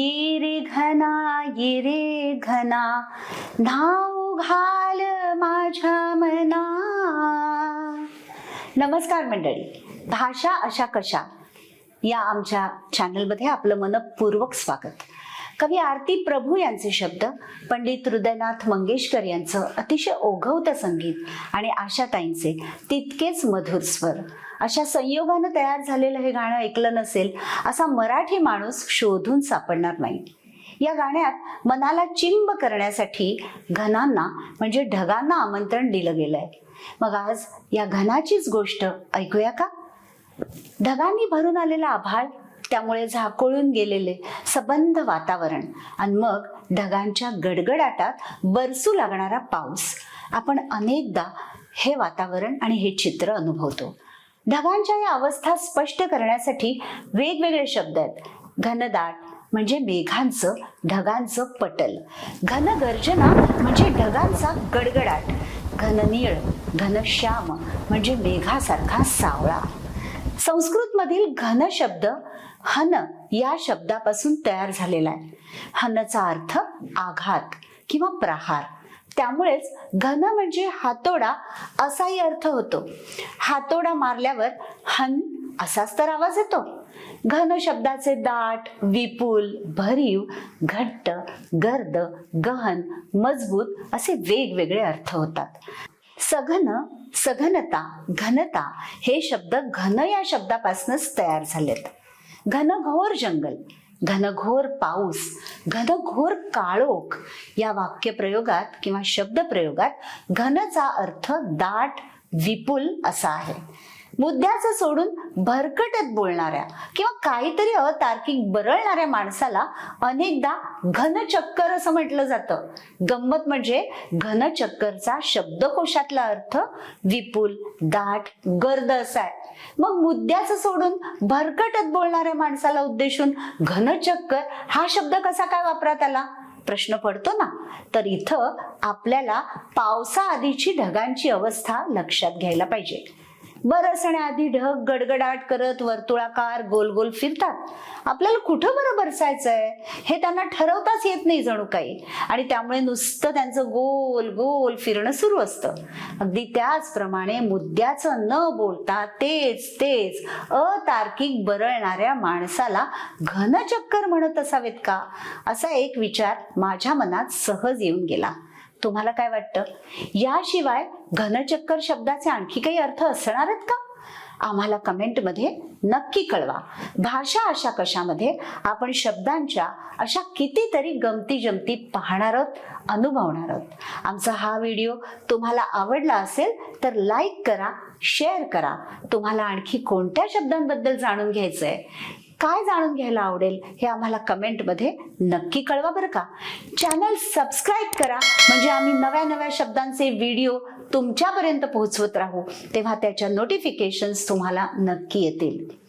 ये रे घना ये रे घना नाव घाल माझ्या मना. नमस्कार मंडळी. भाषा अशा कशा? या आमच्या चॅनलमध्ये आपलं मनपूर्वक स्वागत. कवी आरती प्रभू यांचे शब्द पंडित हृदयनाथ मंगेशकर यांचं अतिशय ओघवतं संगीत आणि आशाताईंचे तितकेच मधुर स्वर. अशा संयोगानं तयार झालेलं हे गाणं ऐकलं नसेल असा मराठी माणूस शोधून सापडणार नाही. या गाण्यात मनाला चिंब करण्यासाठी घनांना म्हणजे ढगांना आमंत्रण दिलं गेलंय. मग आज या घनाचीच गोष्ट ऐकूया का? ढगांनी भरून आलेला आभाळ त्यामुळे झाकोळून गेलेले सबंध वातावरण आणि मग ढगांच्या गडगडाटात बरसू लागणारा पाऊस. आपण अनेकदा हे वातावरण आणि हे चित्र अनुभवतो. ढगांच्या या अवस्था स्पष्ट करण्यासाठी वेगवेगळे शब्द आहेत. घनदाट म्हणजे मेघांचं ढगांचं पटल. घन गर्जना म्हणजे ढगांचा गडगडाट. घननीळ घनश्याम म्हणजे मेघासारखा सावळा. संस्कृत मधील घन शब्द हन या शब्दापासून तयार झालेला आहे. हनचा अर्थ आघात किंवा प्रहार. त्यामुळेच घन म्हणजे हातोडा असाही अर्थ होतो. हातोडा मारल्यावर हन असाच तर आवाज येतो. घन शब्दाचे दाट विपुल भरीव घट्ट गर्द गहन मजबूत असे वेगवेगळे अर्थ होतात. सघन सघनता घनता हे शब्द घन या शब्दापासूनच तयार झालेत. घनघोर जंगल घनघोर पाऊस घनघोर काळोख या वाक्यप्रयोगात किंवा शब्दप्रयोगात घनचा अर्थ दाट विपुल असा आहे. मुद्द्याचं सोडून भरकटत बोलणाऱ्या किंवा काहीतरी अतार्किक बरळणाऱ्या माणसाला अनेकदा घनचक्कर असं म्हटलं जातं. गंमत म्हणजे घनचक्करचा शब्दकोशातला अर्थ विपुल दाट गर्द असा आहे. मग मुद्द्याचं सोडून भरकटत बोलणाऱ्या माणसाला उद्देशून घनचक्कर हा शब्द कसा काय वापरात आला? प्रश्न पडतो ना? तर इथं आपल्याला पावसाआधीची ढगांची अवस्था लक्षात घ्यायला पाहिजे. बरसण्याआधी ढग गडगडाट करत वर्तुळाकार गोल गोल फिरतात. आपल्याला कुठं बरं बरसायचंय? हे त्यांना ठरवताच येत नाही जणू काही. आणि त्यामुळे नुसतं त्यांचं गोल गोल फिरणं सुरू असतं. अगदी त्याचप्रमाणे मुद्द्याचं न बोलता तेच तेच अतार्किक बरळणाऱ्या माणसाला घनचक्कर म्हणत असावेत का? असा एक विचार माझ्या मनात सहज येऊन गेला. तुम्हाला काय वाटतं? याशिवाय घनचक्कर शब्दाचे आणखी काही अर्थ असणार आहेत का? आम्हाला कमेंटमध्ये नक्की कळवा. भाषा अशा कशामध्ये? आपण शब्दांच्या अशा कितीतरी गमती जमती पाहणार आहोत अनुभवणार आहोत. आमचा हा व्हिडिओ तुम्हाला आवडला असेल तर लाईक करा शेअर करा. तुम्हाला आणखी कोणत्या शब्दांबद्दल जाणून घ्यायचंय? काय जाणून घ्यायला आवडेल हे आम्हाला कमेंटमध्ये नक्की कळवा बरं का? चॅनल सबस्क्राईब करा म्हणजे आम्ही नव्या नव्या शब्दांचे व्हिडिओ तुमच्यापर्यंत पोहोचवत राहू तेव्हा त्याच्या नोटिफिकेशन्स तुम्हाला नक्की येतील.